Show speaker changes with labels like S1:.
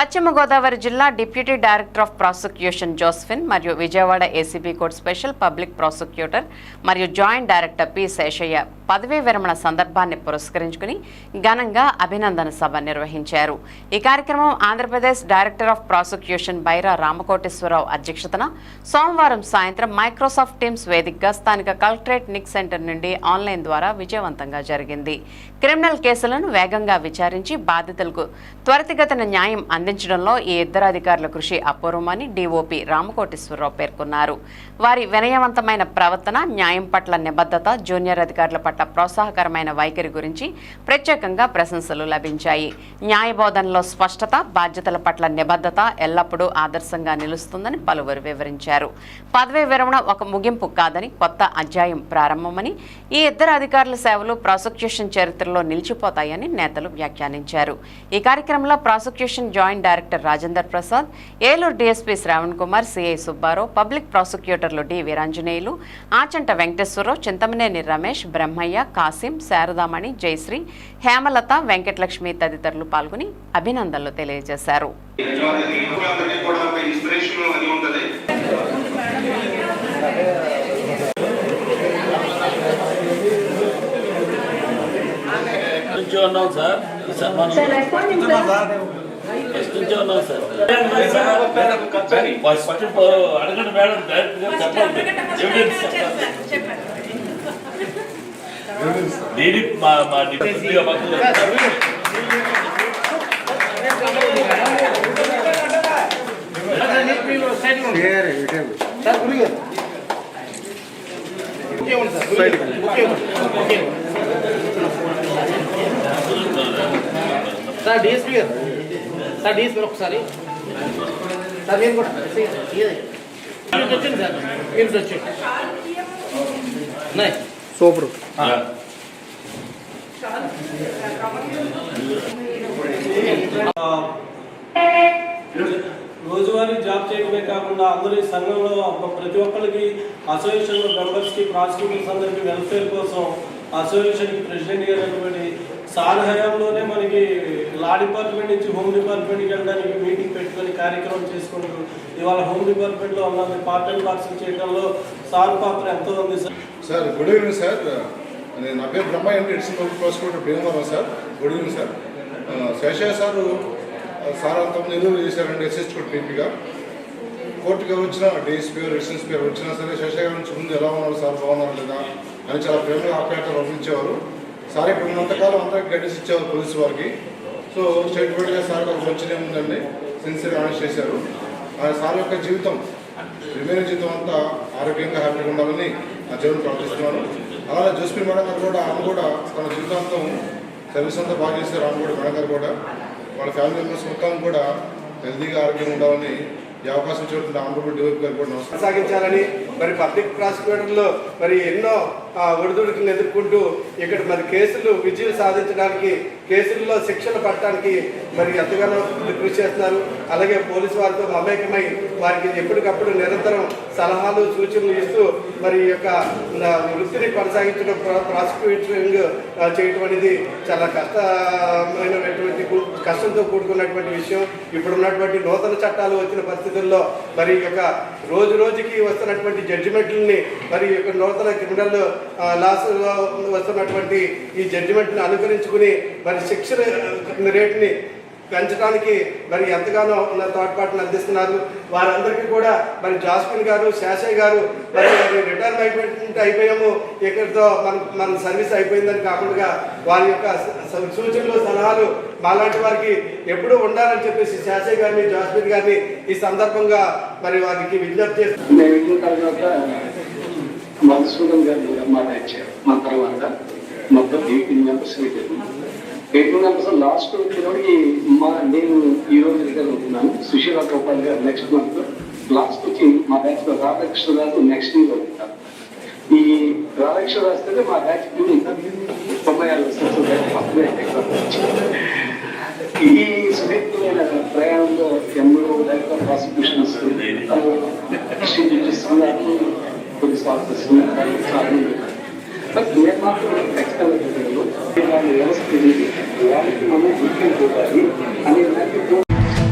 S1: పశ్చిమ గోదావరి జిల్లా deputy director of prosecution Josephine మరియు Vijayawada ACB court special public prosecutor మరియు జాయింట్ డైరెక్టర్ పి శేషయ్య పదవీ విరమణ సందర్భాన్ని పురస్కరించుకుని ఘనంగా అభినందన సభ నిర్వహించారు. ఈ కార్యక్రమం Andhra Pradesh director of prosecution Baira Ramakoteswara Rao అధ్యక్షతన సోమవారం సాయంత్రం మైక్రోసాఫ్ట్ టీమ్స్ వేదికగా స్థానిక కలెక్టరేట్ నిక్ సెంటర్ నుండి ఆన్లైన్ ద్వారా విజయవంతంగా జరిగింది. క్రిమినల్ కేసులను వేగంగా విచారించి బాధితులకు త్వరితగతిన న్యాయం అందించడంలో ఈ ఇద్దరు అధికారుల కృషి అపూర్వమని డీఓపీ రామకోటేశ్వరరావు పేర్కొన్నారు. వారి వినయవంతమైన ప్రవర్తన న్యాయం పట్ల నిబద్ధత జూనియర్ అధికారుల పట్ల ప్రోత్సాహకరమైన వైఖరి గురించి ప్రత్యేకంగా ప్రశంసలు లభించాయి. న్యాయబోధనలో స్పష్టత బాధ్యతల పట్ల నిబద్ధత ఎల్లప్పుడూ ఆదర్శంగా నిలుస్తుందని పలువురు వివరించారు. పదవీ విరమణ ఒక ముగింపు కాదని కొత్త అధ్యాయం ప్రారంభమని ఈ ఇద్దరు అధికారుల సేవలు ప్రాసిక్యూషన్ చరిత్రలో నిలిచిపోతాయని నేతలు వ్యాఖ్యానించారు. ఈ కార్యక్రమంలో prosecution joint director Rajender Prasad Eluru DSP Sravan Kumar CI Subbarao public ప్రాసిక్యూటర్లు D Veeranjaneyulu Achanta Venkateswararao Chintamaneni Ramesh Brahmaiah Kasim Saradamani Jayasri Hemalatha Venkatalakshmi తదితరులు పాల్గొని అభినందనలు తెలియజేశారు.
S2: ఫస్ట్ అడగండి మేడం డైరెక్ట్గా చెప్పండి ఎవిడెన్స్ చెప్పండి. దీని మా మా డిప్యూటీగా మాకు
S3: సార్ డిఎస్పీ గారు సార్ డిఎస్పీ ఒకసారి సార్ మీరు కూడా మీరు వచ్చింది సార్ మీరు వచ్చింది ఉన్నాయి
S4: సూపర్.
S5: రోజువారీ జాబ్ చేయడమే కాకుండా అందరూ ఈ సంఘంలో ప్రతి ఒక్కరికి అసోసియేషన్ మెంబర్స్కి ప్రాసిక్యూటర్స్ అందరికీ వెల్ఫేర్ కోసం అసోసియేషన్కి ప్రెసిడెంట్ గారు సార్ హయాంలోనే మనకి లా డిపార్ట్మెంట్ నుంచి హోమ్ డిపార్ట్మెంట్కి వెళ్ళడానికి మీటింగ్ పెట్టుకొని కార్యక్రమం చేసుకుంటూ ఇవాళ హోమ్ డిపార్ట్మెంట్లో ఉన్నది పార్ట్ అండ్ పార్సల్ చేయడంలో సార్ పాత్ర ఎంతో ఉంది sir.
S6: Sir good evening sir. నేను నా పేరు బ్రహ్మ అండి addition public prosecutor Bhimavaram sir. Good evening sir. Seshaiah sir ఆ, సార్ అంతకుముందు ఎదురు చేశారండి ఎస్ఎస్ కోర్టు పీపీగా కోర్టుకి ఎవరు వచ్చినా డిఎస్పీ గారు వచ్చినా సరే శేషయ్య గారి నుంచి ముందు ఎలా ఉన్నారు సార్? బాగున్నారు లేదా? అని చాలా ప్రేమగా ఆప్యాయతలు రమించేవారు సార్ ఇప్పుడు ఇంతకాలం అంతా గైడెన్స్ ఇచ్చాము పోలీసు వారికి. సో స్టేట్మెంట్గా సార్ ఒక మంచిగా ఉందండి. సిన్సియర్ ఆనెస్ట్ చేశారు. ఆ సార్ యొక్క జీవితం రిమైన్ జీవితం అంతా ఆరోగ్యంగా హ్యాపీగా ఉండాలని నా జీవనం ప్రార్థిస్తున్నాను అలాగే జోస్పి మేడం గారు కూడా ఆమె కూడా తన జీవితాంతం సర్వీస్ అంతా బాగా చేశారు. ఆమె కూడా మేడం గారు కూడా. వాళ్ళ ఫ్యామిలీ మెంబర్స్ మొత్తం కూడా హెల్తీగా ఆరోగ్యంగా ఉండాలని ఈ అవకాశం ఇచ్చినటువంటి ఆనరబుల్ డివైప్ గారు కూడా
S7: కొనసాగించాలని మరి పబ్లిక్ ప్రాసిక్యూటర్లు మరి ఎన్నో ఒడిదుడుకులను ఎదుర్కొంటూ ఇక్కడ మరి కేసులు విజయం సాధించడానికి కేసుల్లో శిక్షణ పట్టడానికి మరి ఎంతగానో కృషి చేస్తున్నారు. అలాగే పోలీసు వారితో మమేకమై వారికి ఎప్పటికప్పుడు నిరంతరం సలహాలు సూచనలు ఇస్తూ మరి ఈ యొక్క వృత్తిని కొనసాగించడం ప్రాసిక్యూటింగ్ చేయటం అనేది చాలా కష్టమైనటువంటి కష్టంతో కూడుకున్నటువంటి విషయం. ఇప్పుడున్నటువంటి నూతన చట్టాలు వచ్చిన పరిస్థితుల్లో మరి ఈ యొక్క రోజు రోజుకి వస్తున్నటువంటి జడ్జిమెంట్లని మరి ఈ యొక్క నూతన క్రిమినల్ లాస్ వస్తున్నటువంటి ఈ జడ్జిమెంట్ని అనుకరించుకుని మరి శిక్షణ రేట్ని పెంచడానికి మరి ఎంతగానో ఉన్న తోడ్పాటును అందిస్తున్నారు. వారందరికీ కూడా మరి జాస్మిన్ గారు శాసయ్య గారు మరి రిటైర్మెంట్ అయిపోయాము. ఇక్కడితో మన మన సర్వీస్ అయిపోయిందని కాకుండా వారి యొక్క స- సూచనలు సలహాలు మాలాంటి వారికి ఎప్పుడూ ఉండాలని చెప్పేసి శాసయ్య గారిని జాస్మిన్ గారిని ఈ సందర్భంగా మరి వారికి విజ్ఞప్తి చేస్తున్నారు
S8: మధుసూదన్ గారు మా తర్వాత మొత్తం eighteen members eighteen members last వచ్చినప్పటికి మా నేను ఈ రోజు రిటర్న్ సుశీల గోపాల్ గారు నెక్స్ట్ మంత్ లాస్ట్ వచ్చి మా బ్యాచ్లో రాధాకృష్ణ గారు నెక్స్ట్ ఇయర్ అవుతారు ఈ రాధాకృష్ణ రాస్తే మా బ్యాచ్ తొంభై ఆరు ఈ సుదీర్ఘమైన ప్రయాణంలో ఎందరో డైరెక్టర్ ప్రాసిక్యూషన్స్ పోలీస్ చాలా బట్ నేను మాత్రం ఖచ్చితంగా వాళ్ళ వ్యవస్థ ఇది వాళ్ళకి మనం గుర్తింపు అనే దానికి